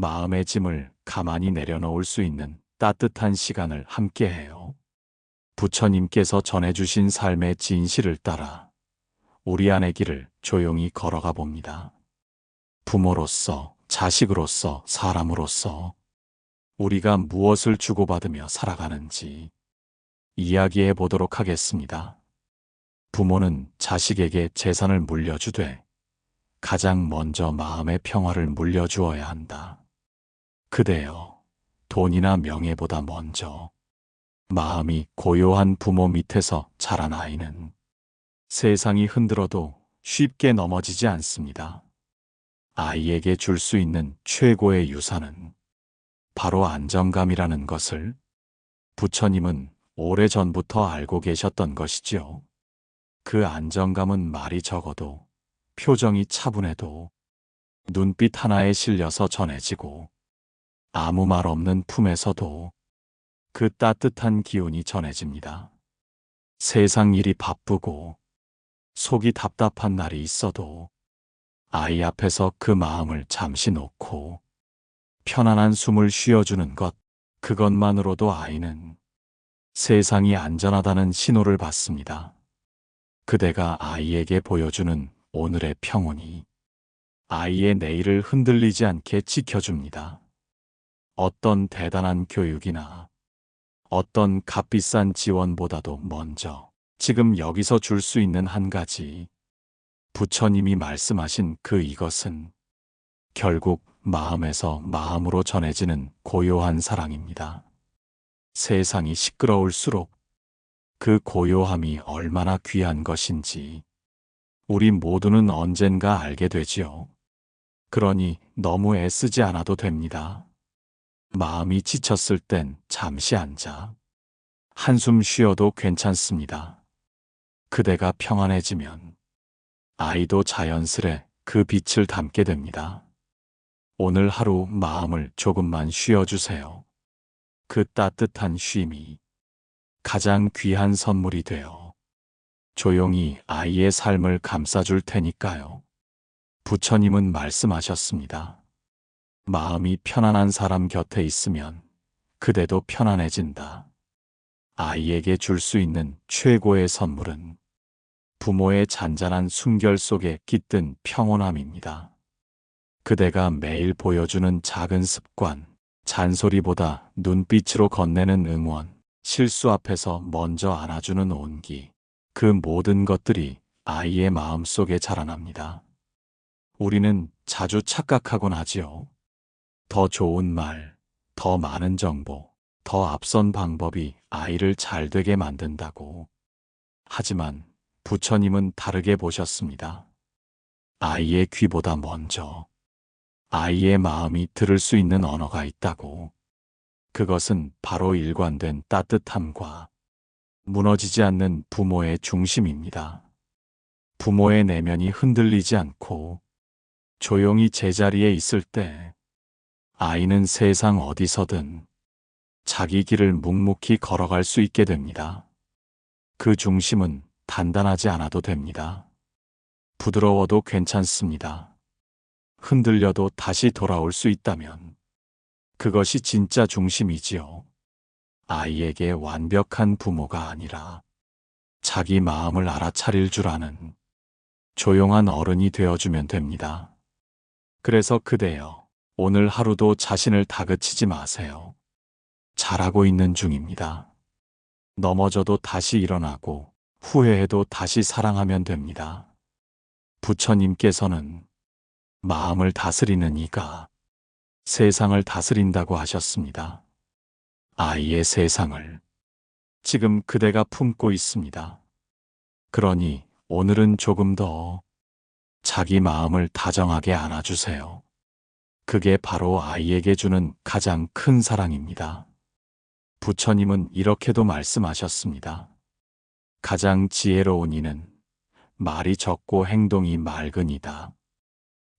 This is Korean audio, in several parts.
마음의 짐을 가만히 내려놓을 수 있는 따뜻한 시간을 함께해요. 부처님께서 전해주신 삶의 진실을 따라 우리 안의 길을 조용히 걸어가 봅니다. 부모로서, 자식으로서, 사람으로서 우리가 무엇을 주고받으며 살아가는지 이야기해 보도록 하겠습니다. 부모는 자식에게 재산을 물려주되 가장 먼저 마음의 평화를 물려주어야 한다. 그대여, 돈이나 명예보다 먼저 마음이 고요한 부모 밑에서 자란 아이는 세상이 흔들어도 쉽게 넘어지지 않습니다. 아이에게 줄 수 있는 최고의 유산은 바로 안정감이라는 것을 부처님은 오래 전부터 알고 계셨던 것이지요. 그 안정감은 말이 적어도 표정이 차분해도 눈빛 하나에 실려서 전해지고 아무 말 없는 품에서도 그 따뜻한 기운이 전해집니다. 세상 일이 바쁘고 속이 답답한 날이 있어도 아이 앞에서 그 마음을 잠시 놓고 편안한 숨을 쉬어주는 것, 그것만으로도 아이는 세상이 안전하다는 신호를 받습니다. 그대가 아이에게 보여주는 오늘의 평온이 아이의 내일을 흔들리지 않게 지켜줍니다. 어떤 대단한 교육이나 어떤 값비싼 지원보다도 먼저 지금 여기서 줄 수 있는 한 가지 부처님이 말씀하신 그 이것은 결국 마음에서 마음으로 전해지는 고요한 사랑입니다. 세상이 시끄러울수록 그 고요함이 얼마나 귀한 것인지 우리 모두는 언젠가 알게 되지요. 그러니 너무 애쓰지 않아도 됩니다. 마음이 지쳤을 땐 잠시 앉아 한숨 쉬어도 괜찮습니다. 그대가 평안해지면 아이도 자연스레 그 빛을 담게 됩니다. 오늘 하루 마음을 조금만 쉬어주세요. 그 따뜻한 쉼이 가장 귀한 선물이 되어 조용히 아이의 삶을 감싸줄 테니까요. 부처님은 말씀하셨습니다. 마음이 편안한 사람 곁에 있으면 그대도 편안해진다. 아이에게 줄 수 있는 최고의 선물은 부모의 잔잔한 숨결 속에 깃든 평온함입니다. 그대가 매일 보여주는 작은 습관, 잔소리보다 눈빛으로 건네는 응원, 실수 앞에서 먼저 안아주는 온기, 그 모든 것들이 아이의 마음 속에 자라납니다. 우리는 자주 착각하곤 하지요. 더 좋은 말, 더 많은 정보, 더 앞선 방법이 아이를 잘 되게 만든다고. 하지만 부처님은 다르게 보셨습니다. 아이의 귀보다 먼저 아이의 마음이 들을 수 있는 언어가 있다고. 그것은 바로 일관된 따뜻함과 무너지지 않는 부모의 중심입니다. 부모의 내면이 흔들리지 않고 조용히 제자리에 있을 때 아이는 세상 어디서든 자기 길을 묵묵히 걸어갈 수 있게 됩니다. 그 중심은 단단하지 않아도 됩니다. 부드러워도 괜찮습니다. 흔들려도 다시 돌아올 수 있다면 그것이 진짜 중심이지요. 아이에게 완벽한 부모가 아니라 자기 마음을 알아차릴 줄 아는 조용한 어른이 되어주면 됩니다. 그래서 그대여, 오늘 하루도 자신을 다그치지 마세요. 잘하고 있는 중입니다. 넘어져도 다시 일어나고 후회해도 다시 사랑하면 됩니다. 부처님께서는 마음을 다스리는 이가 세상을 다스린다고 하셨습니다. 아이의 세상을 지금 그대가 품고 있습니다. 그러니 오늘은 조금 더 자기 마음을 다정하게 안아주세요. 그게 바로 아이에게 주는 가장 큰 사랑입니다. 부처님은 이렇게도 말씀하셨습니다. 가장 지혜로운 이는 말이 적고 행동이 맑은 이다.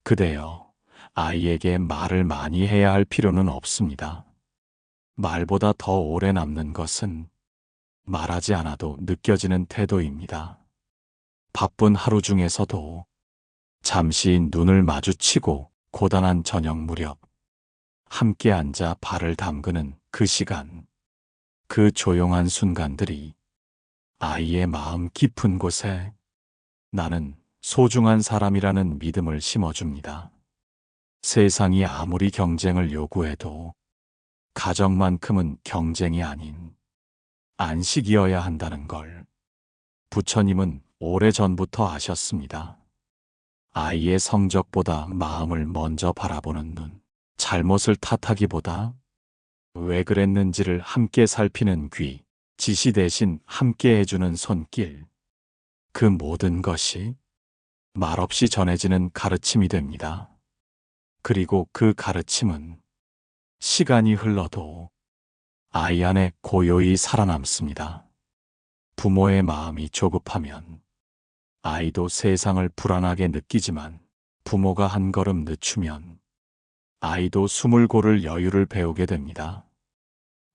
그대여, 아이에게 말을 많이 해야 할 필요는 없습니다. 말보다 더 오래 남는 것은 말하지 않아도 느껴지는 태도입니다. 바쁜 하루 중에서도 잠시 눈을 마주치고 고단한 저녁 무렵 함께 앉아 발을 담그는 그 시간, 그 조용한 순간들이 아이의 마음 깊은 곳에 나는 소중한 사람이라는 믿음을 심어줍니다. 세상이 아무리 경쟁을 요구해도 가정만큼은 경쟁이 아닌 안식이어야 한다는 걸 부처님은 오래전부터 아셨습니다. 아이의 성적보다 마음을 먼저 바라보는 눈, 잘못을 탓하기보다 왜 그랬는지를 함께 살피는 귀, 지시 대신 함께 해주는 손길, 그 모든 것이 말없이 전해지는 가르침이 됩니다. 그리고 그 가르침은 시간이 흘러도 아이 안에 고요히 살아남습니다. 부모의 마음이 조급하면 아이도 세상을 불안하게 느끼지만 부모가 한 걸음 늦추면 아이도 숨을 고를 여유를 배우게 됩니다.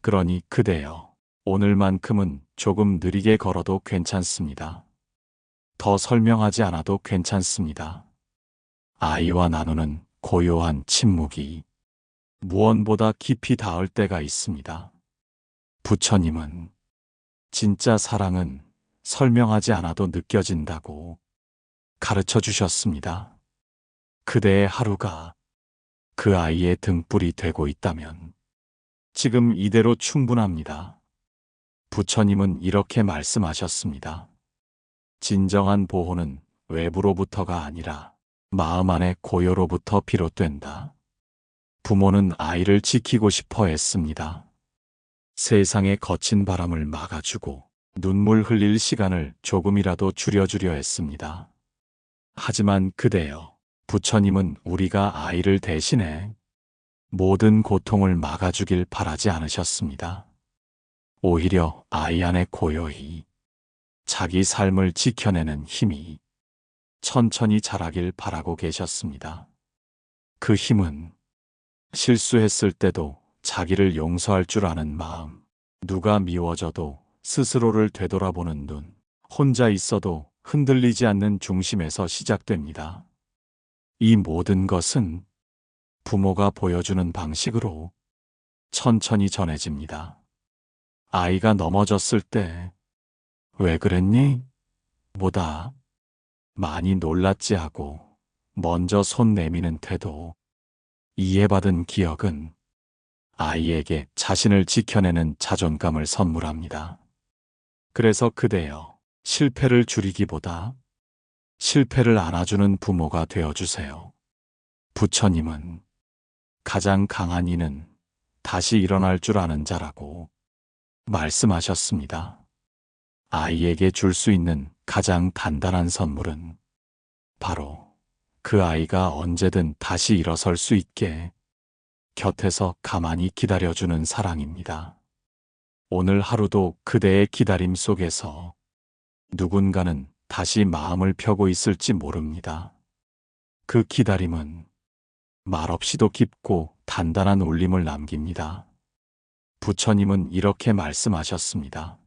그러니 그대여, 오늘만큼은 조금 느리게 걸어도 괜찮습니다. 더 설명하지 않아도 괜찮습니다. 아이와 나누는 고요한 침묵이 무언보다 깊이 닿을 때가 있습니다. 부처님은 진짜 사랑은 설명하지 않아도 느껴진다고 가르쳐 주셨습니다. 그대의 하루가 그 아이의 등불이 되고 있다면 지금 이대로 충분합니다. 부처님은 이렇게 말씀하셨습니다. 진정한 보호는 외부로부터가 아니라 마음 안의 고요로부터 비롯된다. 부모는 아이를 지키고 싶어 했습니다. 세상의 거친 바람을 막아주고 눈물 흘릴 시간을 조금이라도 줄여주려 했습니다. 하지만 그대여, 부처님은 우리가 아이를 대신해 모든 고통을 막아주길 바라지 않으셨습니다. 오히려 아이 안에 고요히 자기 삶을 지켜내는 힘이 천천히 자라길 바라고 계셨습니다. 그 힘은 실수했을 때도 자기를 용서할 줄 아는 마음, 누가 미워져도 스스로를 되돌아보는 눈, 혼자 있어도 흔들리지 않는 중심에서 시작됩니다. 이 모든 것은 부모가 보여주는 방식으로 천천히 전해집니다. 아이가 넘어졌을 때, 왜 그랬니? 보다 많이 놀랐지 하고 먼저 손 내미는 태도, 이해받은 기억은 아이에게 자신을 지켜내는 자존감을 선물합니다. 그래서 그대여 실패를 줄이기보다 실패를 안아주는 부모가 되어주세요. 부처님은 가장 강한 이는 다시 일어날 줄 아는 자라고 말씀하셨습니다. 아이에게 줄 수 있는 가장 단단한 선물은 바로 그 아이가 언제든 다시 일어설 수 있게 곁에서 가만히 기다려주는 사랑입니다. 오늘 하루도 그대의 기다림 속에서 누군가는 다시 마음을 펴고 있을지 모릅니다. 그 기다림은 말없이도 깊고 단단한 울림을 남깁니다. 부처님은 이렇게 말씀하셨습니다.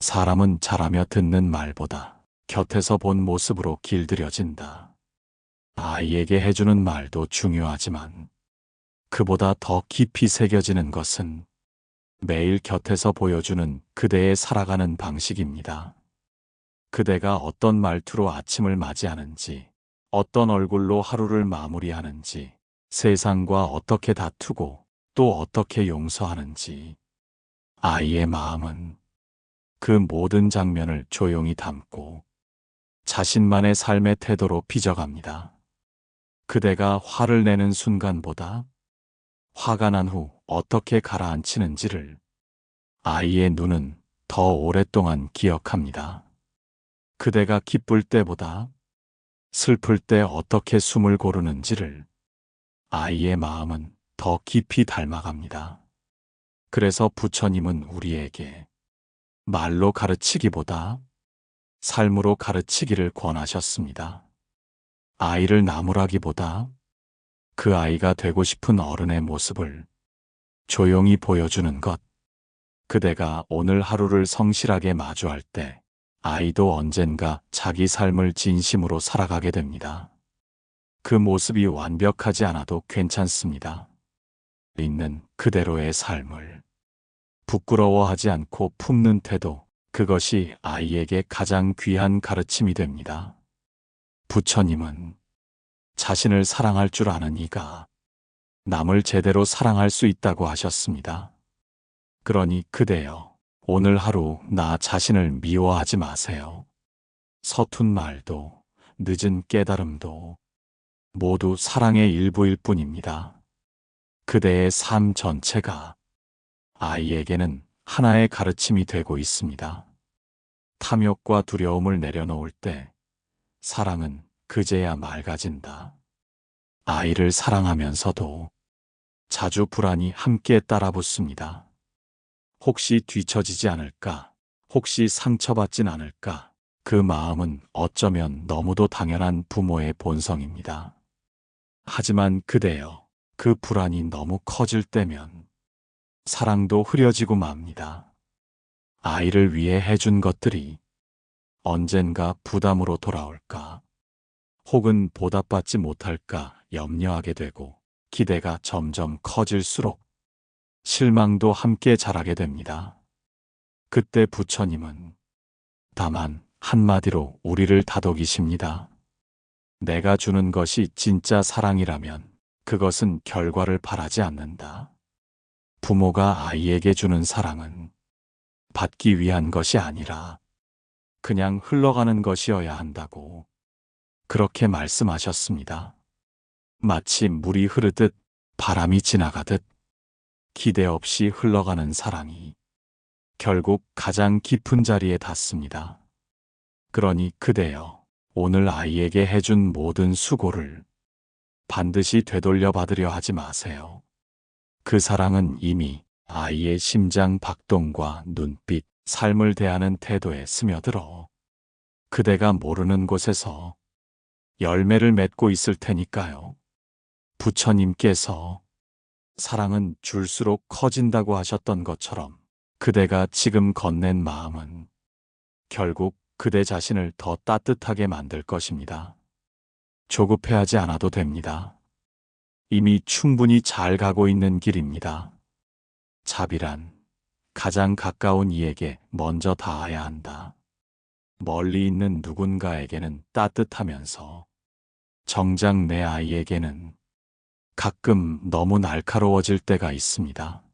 사람은 자라며 듣는 말보다 곁에서 본 모습으로 길들여진다. 아이에게 해주는 말도 중요하지만 그보다 더 깊이 새겨지는 것은 매일 곁에서 보여주는 그대의 살아가는 방식입니다. 그대가 어떤 말투로 아침을 맞이하는지, 어떤 얼굴로 하루를 마무리하는지, 세상과 어떻게 다투고 또 어떻게 용서하는지, 아이의 마음은 그 모든 장면을 조용히 담고 자신만의 삶의 태도로 빚어갑니다. 그대가 화를 내는 순간보다 화가 난후 어떻게 가라앉히는지를 아이의 눈은 더 오랫동안 기억합니다. 그대가 기쁠 때보다 슬플 때 어떻게 숨을 고르는지를 아이의 마음은 더 깊이 닮아갑니다. 그래서 부처님은 우리에게 말로 가르치기보다 삶으로 가르치기를 권하셨습니다. 아이를 나무라기보다 그 아이가 되고 싶은 어른의 모습을 조용히 보여주는 것. 그대가 오늘 하루를 성실하게 마주할 때 아이도 언젠가 자기 삶을 진심으로 살아가게 됩니다. 그 모습이 완벽하지 않아도 괜찮습니다. 있는 그대로의 삶을 부끄러워하지 않고 품는 태도, 그것이 아이에게 가장 귀한 가르침이 됩니다. 부처님은 자신을 사랑할 줄 아는 이가 남을 제대로 사랑할 수 있다고 하셨습니다. 그러니 그대여, 오늘 하루 나 자신을 미워하지 마세요. 서툰 말도, 늦은 깨달음도 모두 사랑의 일부일 뿐입니다. 그대의 삶 전체가 아이에게는 하나의 가르침이 되고 있습니다. 탐욕과 두려움을 내려놓을 때 사랑은 그제야 맑아진다. 아이를 사랑하면서도 자주 불안이 함께 따라붙습니다. 혹시 뒤처지지 않을까? 혹시 상처받진 않을까? 그 마음은 어쩌면 너무도 당연한 부모의 본성입니다. 하지만 그대여, 그 불안이 너무 커질 때면 사랑도 흐려지고 맙니다. 아이를 위해 해준 것들이 언젠가 부담으로 돌아올까? 혹은 보답받지 못할까 염려하게 되고 기대가 점점 커질수록 실망도 함께 자라게 됩니다. 그때 부처님은 다만 한마디로 우리를 다독이십니다. 내가 주는 것이 진짜 사랑이라면 그것은 결과를 바라지 않는다. 부모가 아이에게 주는 사랑은 받기 위한 것이 아니라 그냥 흘러가는 것이어야 한다고 그렇게 말씀하셨습니다. 마치 물이 흐르듯 바람이 지나가듯 기대 없이 흘러가는 사랑이 결국 가장 깊은 자리에 닿습니다. 그러니 그대여 오늘 아이에게 해준 모든 수고를 반드시 되돌려 받으려 하지 마세요. 그 사랑은 이미 아이의 심장 박동과 눈빛, 삶을 대하는 태도에 스며들어 그대가 모르는 곳에서 열매를 맺고 있을 테니까요. 부처님께서 사랑은 줄수록 커진다고 하셨던 것처럼 그대가 지금 건넨 마음은 결국 그대 자신을 더 따뜻하게 만들 것입니다. 조급해하지 않아도 됩니다. 이미 충분히 잘 가고 있는 길입니다. 자비란 가장 가까운 이에게 먼저 닿아야 한다. 멀리 있는 누군가에게는 따뜻하면서 정작 내 아이에게는 가끔 너무 날카로워질 때가 있습니다.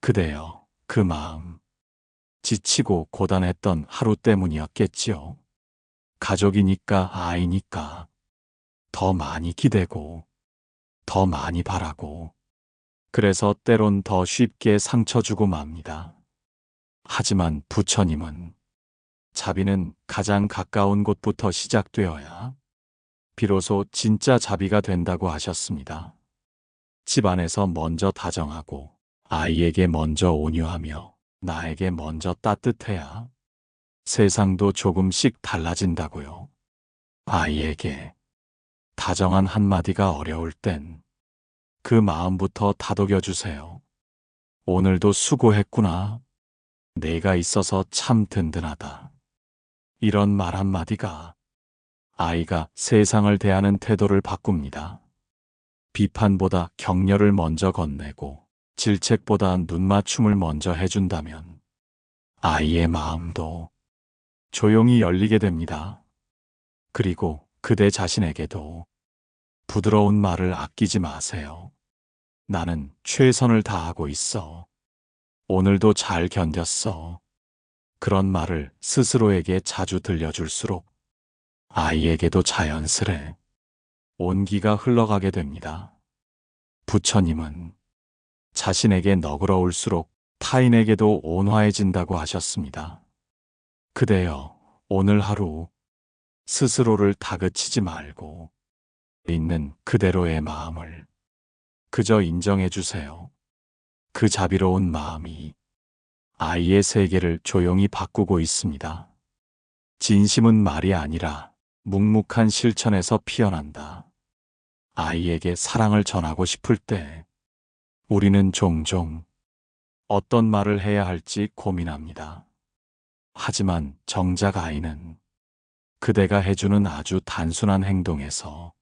그대여, 그 마음. 지치고 고단했던 하루 때문이었겠지요. 가족이니까 아이니까 더 많이 기대고 더 많이 바라고 그래서 때론 더 쉽게 상처 주고 맙니다. 하지만 부처님은 자비는 가장 가까운 곳부터 시작되어야 비로소 진짜 자비가 된다고 하셨습니다. 집 안에서 먼저 다정하고 아이에게 먼저 온유하며 나에게 먼저 따뜻해야 세상도 조금씩 달라진다고요. 아이에게 다정한 한마디가 어려울 땐 그 마음부터 다독여 주세요. 오늘도 수고했구나. 내가 있어서 참 든든하다. 이런 말 한마디가 아이가 세상을 대하는 태도를 바꿉니다. 비판보다 격려를 먼저 건네고 질책보다 눈맞춤을 먼저 해준다면 아이의 마음도 조용히 열리게 됩니다. 그리고 그대 자신에게도 부드러운 말을 아끼지 마세요. 나는 최선을 다하고 있어. 오늘도 잘 견뎠어. 그런 말을 스스로에게 자주 들려줄수록 아이에게도 자연스레 온기가 흘러가게 됩니다. 부처님은 자신에게 너그러울수록 타인에게도 온화해진다고 하셨습니다. 그대여, 오늘 하루 스스로를 다그치지 말고 있는 그대로의 마음을 그저 인정해 주세요. 그 자비로운 마음이 아이의 세계를 조용히 바꾸고 있습니다. 진심은 말이 아니라 묵묵한 실천에서 피어난다. 아이에게 사랑을 전하고 싶을 때 우리는 종종 어떤 말을 해야 할지 고민합니다. 하지만 정작 아이는 그대가 해주는 아주 단순한 행동에서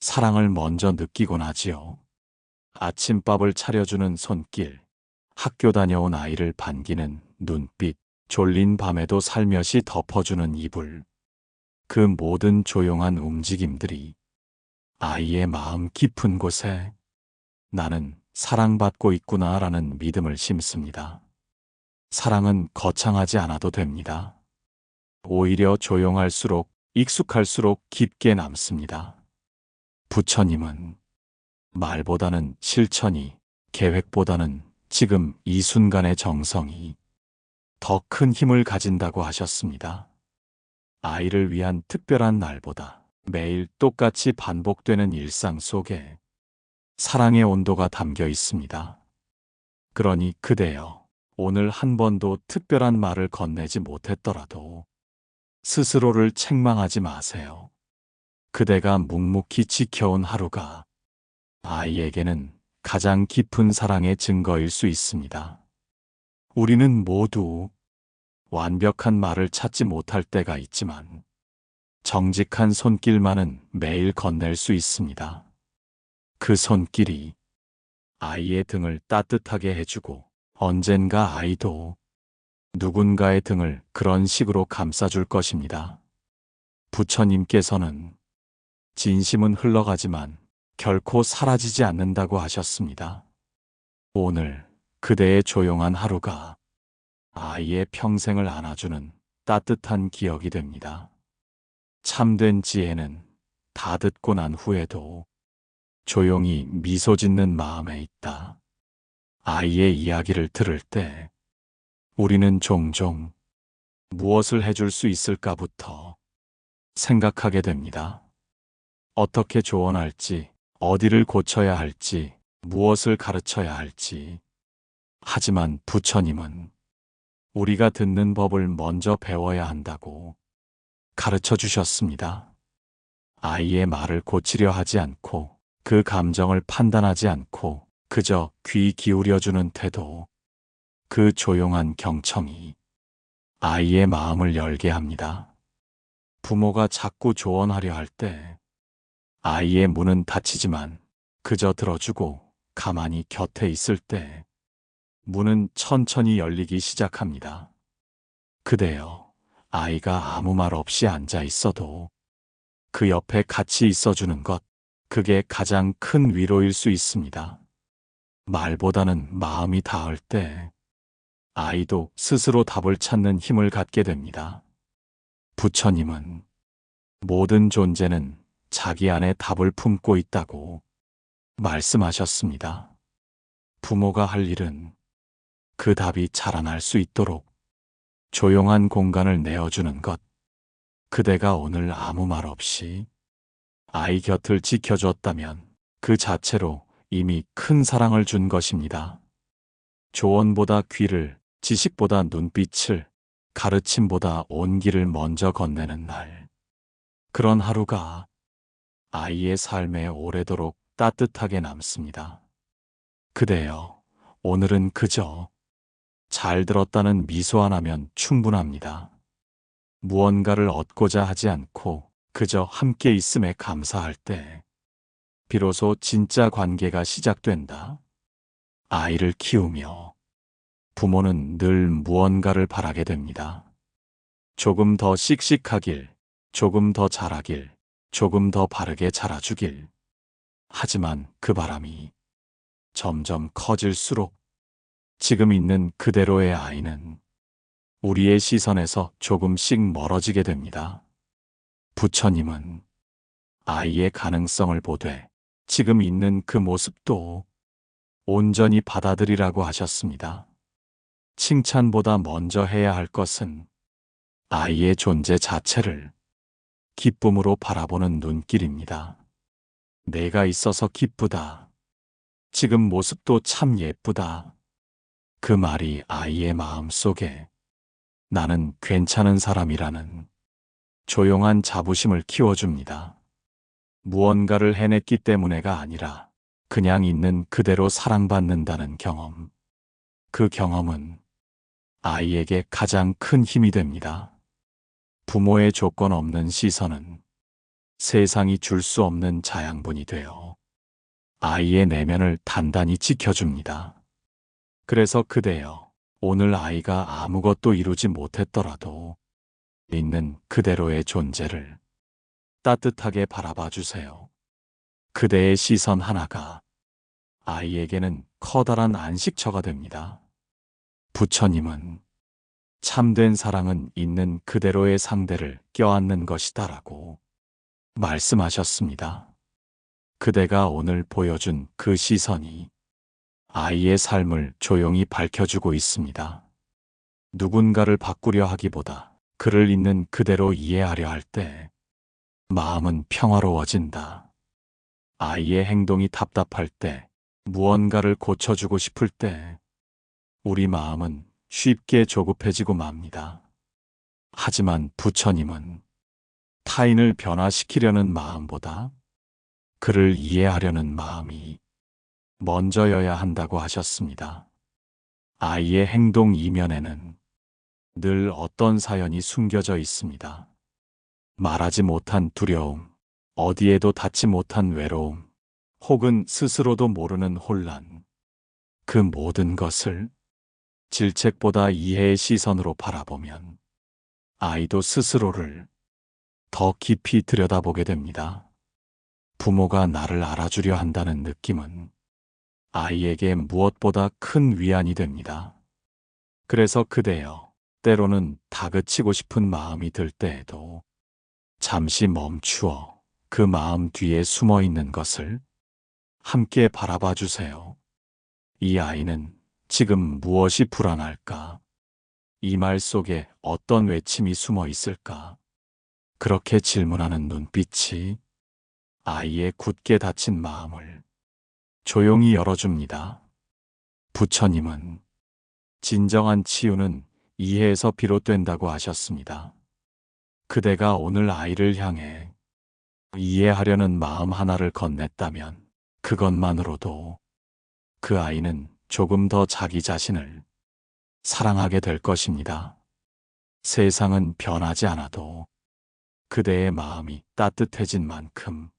사랑을 먼저 느끼곤 하지요. 아침밥을 차려주는 손길, 학교 다녀온 아이를 반기는 눈빛, 졸린 밤에도 살며시 덮어주는 이불. 그 모든 조용한 움직임들이 아이의 마음 깊은 곳에 나는 사랑받고 있구나라는 믿음을 심습니다. 사랑은 거창하지 않아도 됩니다. 오히려 조용할수록 익숙할수록 깊게 남습니다. 부처님은 말보다는 실천이, 계획보다는 지금 이 순간의 정성이 더 큰 힘을 가진다고 하셨습니다. 아이를 위한 특별한 날보다 매일 똑같이 반복되는 일상 속에 사랑의 온도가 담겨 있습니다. 그러니 그대여, 오늘 한 번도 특별한 말을 건네지 못했더라도 스스로를 책망하지 마세요. 그대가 묵묵히 지켜온 하루가 아이에게는 가장 깊은 사랑의 증거일 수 있습니다. 우리는 모두 완벽한 말을 찾지 못할 때가 있지만 정직한 손길만은 매일 건넬 수 있습니다. 그 손길이 아이의 등을 따뜻하게 해주고 언젠가 아이도 누군가의 등을 그런 식으로 감싸줄 것입니다. 부처님께서는 진심은 흘러가지만 결코 사라지지 않는다고 하셨습니다. 오늘 그대의 조용한 하루가 아이의 평생을 안아주는 따뜻한 기억이 됩니다. 참된 지혜는 다 듣고 난 후에도 조용히 미소 짓는 마음에 있다. 아이의 이야기를 들을 때 우리는 종종 무엇을 해줄 수 있을까부터 생각하게 됩니다. 어떻게 조언할지, 어디를 고쳐야 할지, 무엇을 가르쳐야 할지. 하지만 부처님은 우리가 듣는 법을 먼저 배워야 한다고 가르쳐 주셨습니다. 아이의 말을 고치려 하지 않고 그 감정을 판단하지 않고 그저 귀 기울여주는 태도, 그 조용한 경청이 아이의 마음을 열게 합니다. 부모가 자꾸 조언하려 할 때 아이의 문은 닫히지만 그저 들어주고 가만히 곁에 있을 때 문은 천천히 열리기 시작합니다. 그대여, 아이가 아무 말 없이 앉아 있어도 그 옆에 같이 있어주는 것, 그게 가장 큰 위로일 수 있습니다. 말보다는 마음이 닿을 때 아이도 스스로 답을 찾는 힘을 갖게 됩니다. 부처님은 모든 존재는 자기 안에 답을 품고 있다고 말씀하셨습니다. 부모가 할 일은 그 답이 자라날 수 있도록 조용한 공간을 내어주는 것. 그대가 오늘 아무 말 없이 아이 곁을 지켜줬다면 그 자체로 이미 큰 사랑을 준 것입니다. 조언보다 귀를, 지식보다 눈빛을, 가르침보다 온기를 먼저 건네는 날. 그런 하루가 아이의 삶에 오래도록 따뜻하게 남습니다. 그대여, 오늘은 그저 잘 들었다는 미소 하나면 충분합니다. 무언가를 얻고자 하지 않고 그저 함께 있음에 감사할 때 비로소 진짜 관계가 시작된다. 아이를 키우며 부모는 늘 무언가를 바라게 됩니다. 조금 더 씩씩하길, 조금 더 잘하길, 조금 더 바르게 자라주길. 하지만 그 바람이 점점 커질수록 지금 있는 그대로의 아이는 우리의 시선에서 조금씩 멀어지게 됩니다. 부처님은 아이의 가능성을 보되 지금 있는 그 모습도 온전히 받아들이라고 하셨습니다. 칭찬보다 먼저 해야 할 것은 아이의 존재 자체를 기쁨으로 바라보는 눈길입니다. 내가 있어서 기쁘다. 지금 모습도 참 예쁘다. 그 말이 아이의 마음 속에 나는 괜찮은 사람이라는 조용한 자부심을 키워줍니다. 무언가를 해냈기 때문에가 아니라 그냥 있는 그대로 사랑받는다는 경험. 그 경험은 아이에게 가장 큰 힘이 됩니다. 부모의 조건 없는 시선은 세상이 줄 수 없는 자양분이 되어 아이의 내면을 단단히 지켜줍니다. 그래서 그대여, 오늘 아이가 아무것도 이루지 못했더라도 있는 그대로의 존재를 따뜻하게 바라봐 주세요. 그대의 시선 하나가 아이에게는 커다란 안식처가 됩니다. 부처님은 참된 사랑은 있는 그대로의 상대를 껴안는 것이다라고 말씀하셨습니다. 그대가 오늘 보여준 그 시선이 아이의 삶을 조용히 밝혀주고 있습니다. 누군가를 바꾸려 하기보다 그를 있는 그대로 이해하려 할 때 마음은 평화로워진다. 아이의 행동이 답답할 때 무언가를 고쳐주고 싶을 때 우리 마음은 쉽게 조급해지고 맙니다. 하지만 부처님은 타인을 변화시키려는 마음보다 그를 이해하려는 마음이 먼저여야 한다고 하셨습니다. 아이의 행동 이면에는 늘 어떤 사연이 숨겨져 있습니다. 말하지 못한 두려움, 어디에도 닿지 못한 외로움, 혹은 스스로도 모르는 혼란. 그 모든 것을 질책보다 이해의 시선으로 바라보면 아이도 스스로를 더 깊이 들여다보게 됩니다. 부모가 나를 알아주려 한다는 느낌은 아이에게 무엇보다 큰 위안이 됩니다. 그래서 그대여, 때로는 다그치고 싶은 마음이 들 때에도 잠시 멈추어 그 마음 뒤에 숨어 있는 것을 함께 바라봐 주세요. 이 아이는 지금 무엇이 불안할까? 이 말 속에 어떤 외침이 숨어 있을까? 그렇게 질문하는 눈빛이 아이의 굳게 닫힌 마음을 조용히 열어줍니다. 부처님은 진정한 치유는 이해에서 비롯된다고 하셨습니다. 그대가 오늘 아이를 향해 이해하려는 마음 하나를 건넸다면 그것만으로도 그 아이는 조금 더 자기 자신을 사랑하게 될 것입니다. 세상은 변하지 않아도 그대의 마음이 따뜻해진 만큼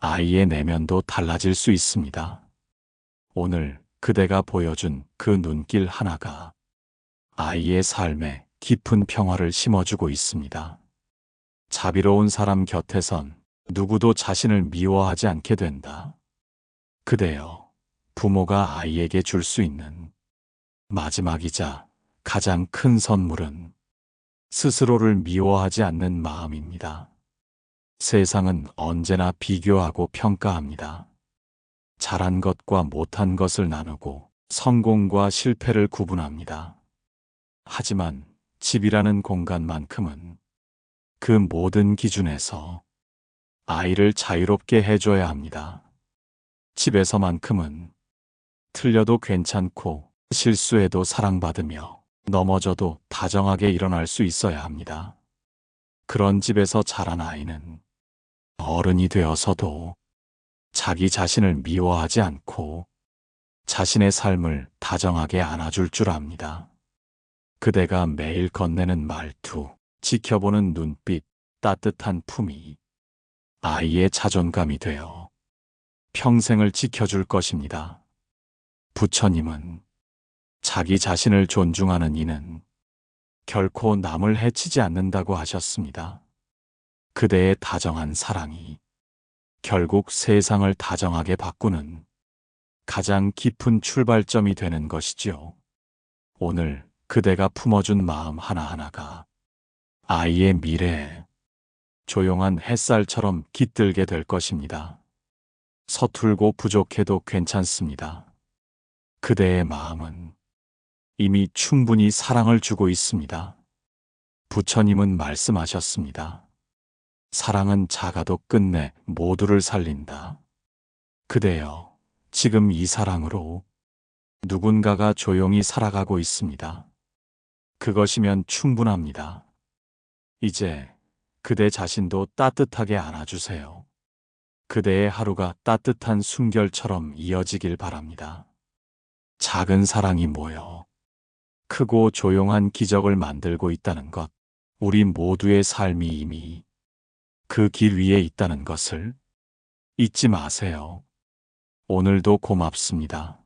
아이의 내면도 달라질 수 있습니다. 오늘 그대가 보여준 그 눈길 하나가 아이의 삶에 깊은 평화를 심어주고 있습니다. 자비로운 사람 곁에선 누구도 자신을 미워하지 않게 된다. 그대여, 부모가 아이에게 줄 수 있는 마지막이자 가장 큰 선물은 스스로를 미워하지 않는 마음입니다. 세상은 언제나 비교하고 평가합니다. 잘한 것과 못한 것을 나누고 성공과 실패를 구분합니다. 하지만 집이라는 공간만큼은 그 모든 기준에서 아이를 자유롭게 해줘야 합니다. 집에서만큼은 틀려도 괜찮고 실수해도 사랑받으며 넘어져도 다정하게 일어날 수 있어야 합니다. 그런 집에서 자란 아이는 어른이 되어서도 자기 자신을 미워하지 않고 자신의 삶을 다정하게 안아줄 줄 압니다. 그대가 매일 건네는 말투, 지켜보는 눈빛, 따뜻한 품이 아이의 자존감이 되어 평생을 지켜줄 것입니다. 부처님은 자기 자신을 존중하는 이는 결코 남을 해치지 않는다고 하셨습니다. 그대의 다정한 사랑이 결국 세상을 다정하게 바꾸는 가장 깊은 출발점이 되는 것이지요. 오늘 그대가 품어준 마음 하나하나가 아이의 미래에 조용한 햇살처럼 깃들게 될 것입니다. 서툴고 부족해도 괜찮습니다. 그대의 마음은 이미 충분히 사랑을 주고 있습니다. 부처님은 말씀하셨습니다. 사랑은 작아도 끝내 모두를 살린다. 그대여, 지금 이 사랑으로 누군가가 조용히 살아가고 있습니다. 그것이면 충분합니다. 이제 그대 자신도 따뜻하게 안아주세요. 그대의 하루가 따뜻한 숨결처럼 이어지길 바랍니다. 작은 사랑이 모여 크고 조용한 기적을 만들고 있다는 것, 우리 모두의 삶이 이미 그 길 위에 있다는 것을 잊지 마세요. 오늘도 고맙습니다.